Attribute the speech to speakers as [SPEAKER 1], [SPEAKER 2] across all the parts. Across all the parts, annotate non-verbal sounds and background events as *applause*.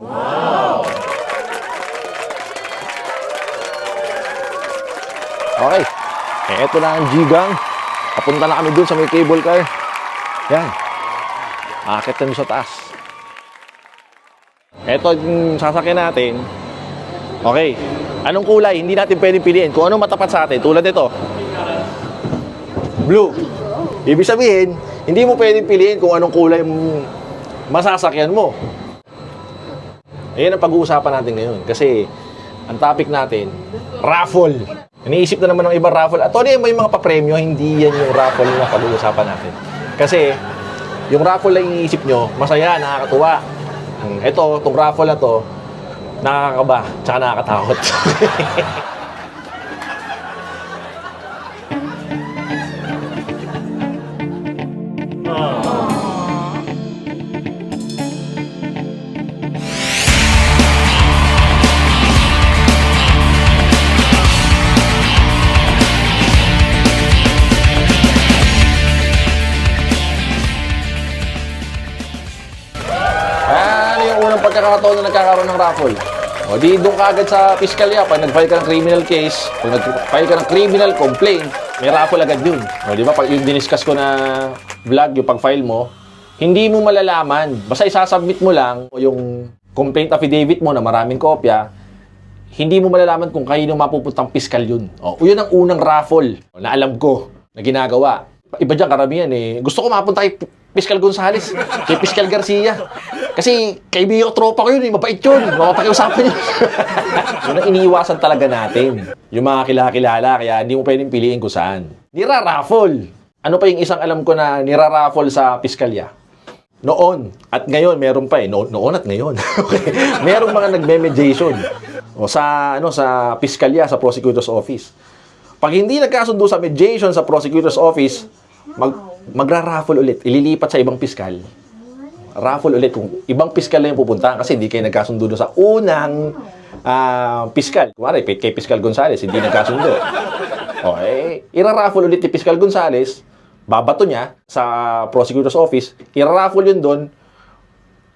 [SPEAKER 1] Okay. Eh, eto na ang G-Gang. Papunta na kami dun sa may cable car. Yan. Akit kami sa taas. Eto yung sasakyan natin. Okay. Anong kulay? Hindi natin pwedeng piliin. Kung anong matapat sa atin. Tulad nito. Blue. Ibig sabihin, hindi mo pwedeng piliin kung anong kulay masasakyan mo. Ayan ang pag-uusapan natin ngayon. Kasi, ang topic natin, raffle. Iniisip na naman ng ibang raffle. At yung may mga papremyo, hindi yan yung raffle na pag-uusapan natin. Kasi, yung raffle na iniisip nyo, masaya, nakakatuwa. Ito, itong raffle na to, nakakaba, tsaka nakakatakot. *laughs* pagkakataon na nagkakaroon ng raffle? O di doon ka agad sa piskalya, pag nag-file ka ng criminal case, pag nag-file ka ng criminal complaint, may raffle agad yun. O di ba, pag yung diniscuss ko na vlog, yung pag-file mo, hindi mo malalaman. Basta isasubmit mo lang yung complaint affidavit mo na maraming kopya, hindi mo malalaman kung kanino mapupuntang piskal yun. O, yun ang unang raffle na alam ko na ginagawa. Iba dyan, karamihan eh. Gusto ko mapunta kay Piskal Gonzales, kay Piskal Garcia. Kasi kaibigan ko, tropa ko yun eh. Mabait yun. Mapapakiusapan yun. *laughs* yun ang iniiwasan talaga natin. Yung mga kilala-kilala, kaya hindi mo pwedeng piliin kung saan. Nira-raffle. Ano pa yung isang alam ko na nira-raffle sa piskalya? Noon at ngayon meron pa eh. No, noon at ngayon. *laughs* okay. Merong mga nagme-mediation o sa ano sa piskalya sa prosecutor's office. Pag hindi nagkasundo sa mediation sa prosecutor's office, mag magra-raffle ulit. Ililipat sa ibang piskal. Raffle ulit kung ibang piskal na yung pupuntahan kasi hindi kayo nagkasundo sa unang ah, piskal. Kumari, kay Piskal Gonzales, hindi nagkasundo. Okay, ira-raffle ulit ni Piskal Gonzales, babato niya sa prosecutor's office, ira-raffle yun doon,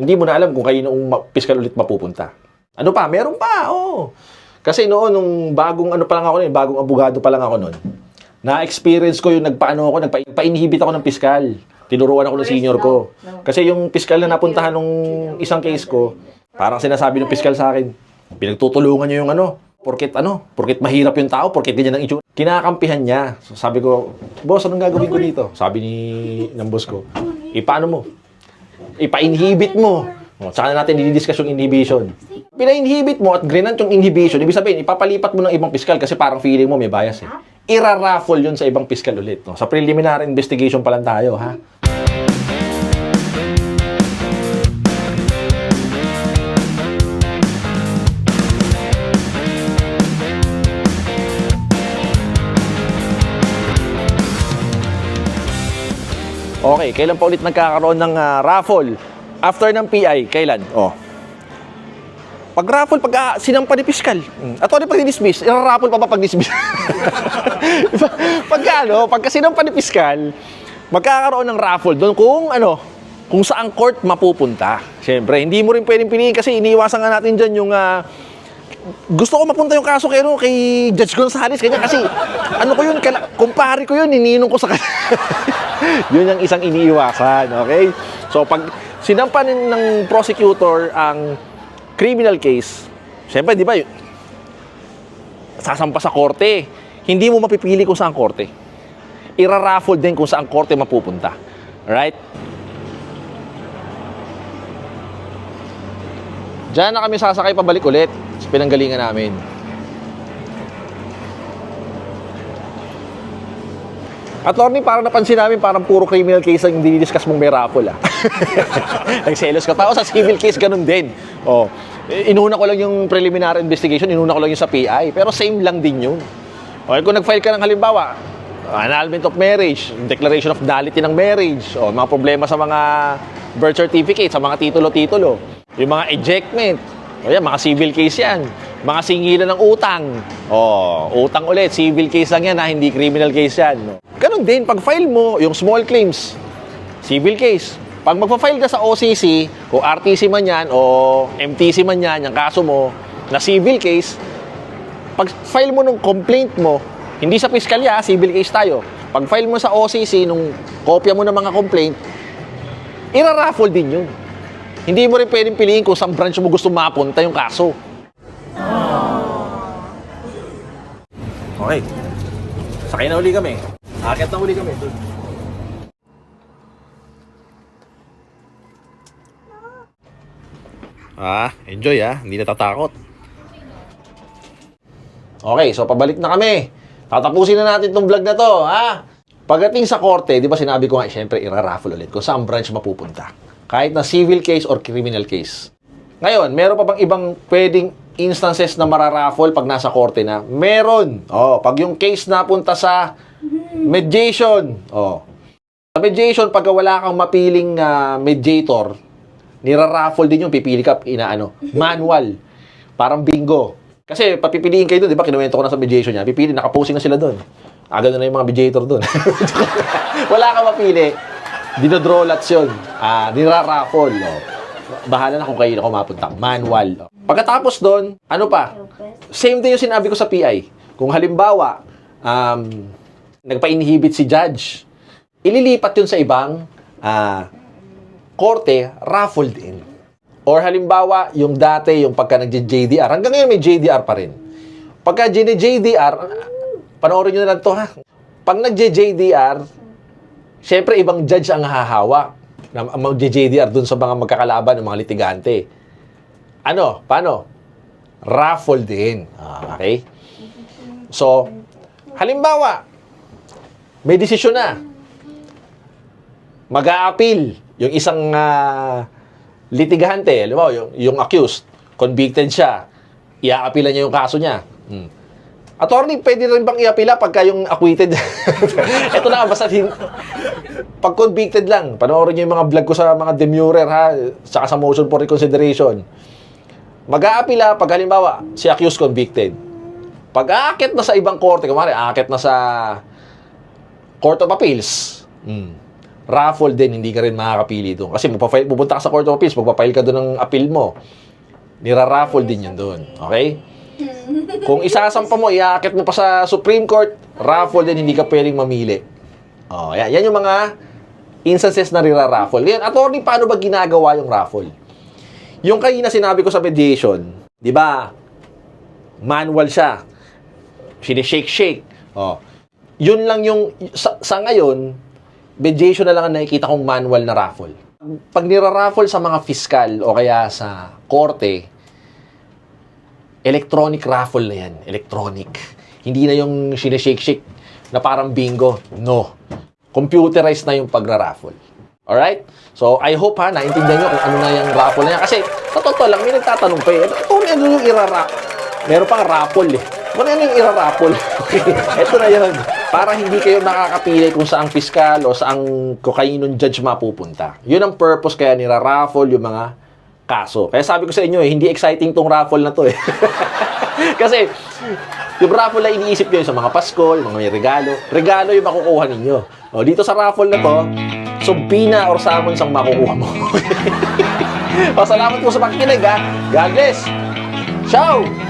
[SPEAKER 1] hindi mo na alam kung kayo ma- piskal ulit mapupunta. Ano pa? Meron pa, oo. Kasi noon, nung bagong ano pa lang ako noon, bagong abogado pa lang ako noon, na-experience ko yung nagpaano ako, nagpa-inhibit ako ng piskal. Tinuruan ako ng senior ko. Kasi yung piskal na napuntahan nung isang case ko, parang sinasabi ng piskal sa akin, pinagtutulungan niyo yung ano, porket ano, porket mahirap yung tao, porket ganyan ang itsura. Kinakampihan niya. So, sabi ko, boss, anong gagawin ko dito? Sabi ni ng boss ko, ipaano mo? Ipa-inhibit mo. O, tsaka na natin didiscuss yung inhibition. Pina-inhibit mo at grinant yung inhibition, ibig sabihin, ipapalipat mo ng ibang piskal kasi parang feeling mo may bias eh. Ira-raffle yun sa ibang piskal ulit. No? Sa preliminary investigation pa lang tayo, ha? Okay, kailan pa ulit nagkakaroon ng ah, raffle? After ng PI, kailan? Oh. Pag raffle, pag ah, sinampa ni Piskal. Mm. At ano pag dismiss ira-raffle pa ba pag dismiss? *laughs* pag ano, pag sinampa ni Piskal, magkakaroon ng raffle doon kung ano, kung saan court mapupunta. Siyempre, hindi mo rin pwedeng piliin kasi iniiwasan nga natin dyan yung ah, gusto ko mapunta yung kaso kay, ano, kay Judge Gonzales, kanya kasi ano ko yun, kala, kumpare ko yun, nininong ko sa kanya. *laughs* yun ang isang iniiwasan, okay? So pag sinampa ng, ng prosecutor ang criminal case, syempre di ba, sasampa sa korte, hindi mo mapipili kung saan korte. Ira-raffle din kung saan korte mapupunta. Right? Diyan na kami sasakay pabalik ulit sa pinanggalingan namin. Attorney, parang napansin namin parang puro criminal case ang dinidiscuss mong may raffle ah. *laughs* Nagselos ka pa. O sa civil case, ganun din. Oh. Inuna ko lang yung preliminary investigation, inuna ko lang yung sa PI. Pero same lang din yun. Okay, kung nag-file ka ng halimbawa, annulment of marriage, declaration of nullity ng marriage, o mga problema sa mga birth certificate, sa mga titulo-titulo, yung mga ejectment, o yan, mga civil case yan. Mga singilan ng utang. O, utang ulit, civil case lang yan ha, hindi criminal case yan. No? Ganun din, pag file mo, yung small claims, civil case, Pag magpa-file ka sa OCC, kung RTC man yan o MTC man yan, yung kaso mo, na civil case, pag file mo nung complaint mo, hindi sa piskalya, civil case tayo. Pag file mo sa OCC, nung kopya mo ng mga complaint, iraraffle din yun. Hindi mo rin pwedeng piliin kung saan branch mo gusto mapunta yung kaso. Okay. Sakay na uli kami. Akit na uli kami. Doon. Ah, enjoy ah. Hindi natatakot. Okay, so pabalik na kami. Tatapusin na natin tong vlog na to, ha? Pagdating sa korte, di ba sinabi ko nga, syempre, iraraffle ulit kung saan branch mapupunta. Kahit na civil case or criminal case. Ngayon, meron pa bang ibang pwedeng instances na mararaffle pag nasa korte na? Meron. Oh, pag yung case napunta sa mediation. Oh. Sa mediation, pag wala kang mapiling ah, mediator, niraraffle din yung pipili ka, inaano, *laughs* manual. Parang bingo. Kasi papipiliin kayo doon, di ba? Kinuwento ko na sa mediation niya. Pipili, nakaposing na sila doon. Ah, ganun na yung mga mediator doon. *laughs* wala kang mapili. Dinodraw lots yun. Ah, niraraffle. Oh. Bahala na kung kayo na mapunta. Manual. Oh. Pagkatapos doon, ano pa? Same din yung sinabi ko sa PI. Kung halimbawa, um, nagpa-inhibit si judge, ililipat yun sa ibang ah, korte, raffle din. Or halimbawa, yung dati, yung pagka nag-JDR, hanggang ngayon may JDR pa rin. Pagka JDR, panoorin nyo na lang to ha. Pag nag-JDR, syempre ibang judge ang hahawak na mag-JDR dun sa mga magkakalaban ng mga litigante. Ano? Paano? Raffle din. Ah, okay? So, halimbawa, may desisyon na mag-a-appeal yung isang ah, litigante, mo, yung, yung accused, convicted siya, i-a-appealan niya yung kaso niya. Hmm. Attorney, pwede rin bang i-appeala pagka yung acquitted? *laughs* Ito na, basta hin- pag convicted lang, panoorin niyo yung mga vlog ko sa mga demurrer ha, saka sa motion for reconsideration. Mag-a-appeala pag halimbawa, si accused convicted. Pag aakit na sa ibang korte, kumari, aakit na sa Court of Appeals, hmm, raffle din, hindi ka rin makakapili doon. Kasi magpa-file, pupunta ka sa Court of Appeals, magpa-file ka doon ng appeal mo. Nira-raffle din yun doon. Okay? Kung isasampa mo, iaakit mo pa sa Supreme Court, raffle din, hindi ka pwedeng mamili. Oh, yan. Yan yung mga instances na nira-raffle. Yan, attorney, paano ba ginagawa yung raffle? Yung kanina sinabi ko sa mediation, di ba, manual siya. Sinishake-shake. Oh. Yun lang yung, sa, sa ngayon, mediation na lang ang nakikita kong manual na raffle. Pag nira-raffle sa mga fiskal o kaya sa korte, electronic raffle na yan. Electronic. Hindi na yung sinishake-shake na parang bingo. No. Computerized na yung pagra-raffle. Alright? So, I hope ha, naintindihan nyo kung ano na yung raffle na yan. Kasi, totoo lang, may nagtatanong pa eh. Ito, ano yung irarap? Meron pang raffle eh. Ano yan yung irarapol? *laughs* Ito na yun. Para hindi kayo nakakapili kung saang fiskal o saang kokainong judge mapupunta. Yun ang purpose kaya nira-raffle yung mga kaso. Kaya sabi ko sa inyo eh, hindi exciting tong raffle na to eh. *laughs* Kasi, yung raffle na iniisip nyo sa mga Pasko, yung mga may regalo. Regalo yung makukuha ninyo. O, dito sa raffle na to, Subina or Salmons ang makukuha mo. *laughs* o, salamat po sa pakikinig ha. God bless. Ciao!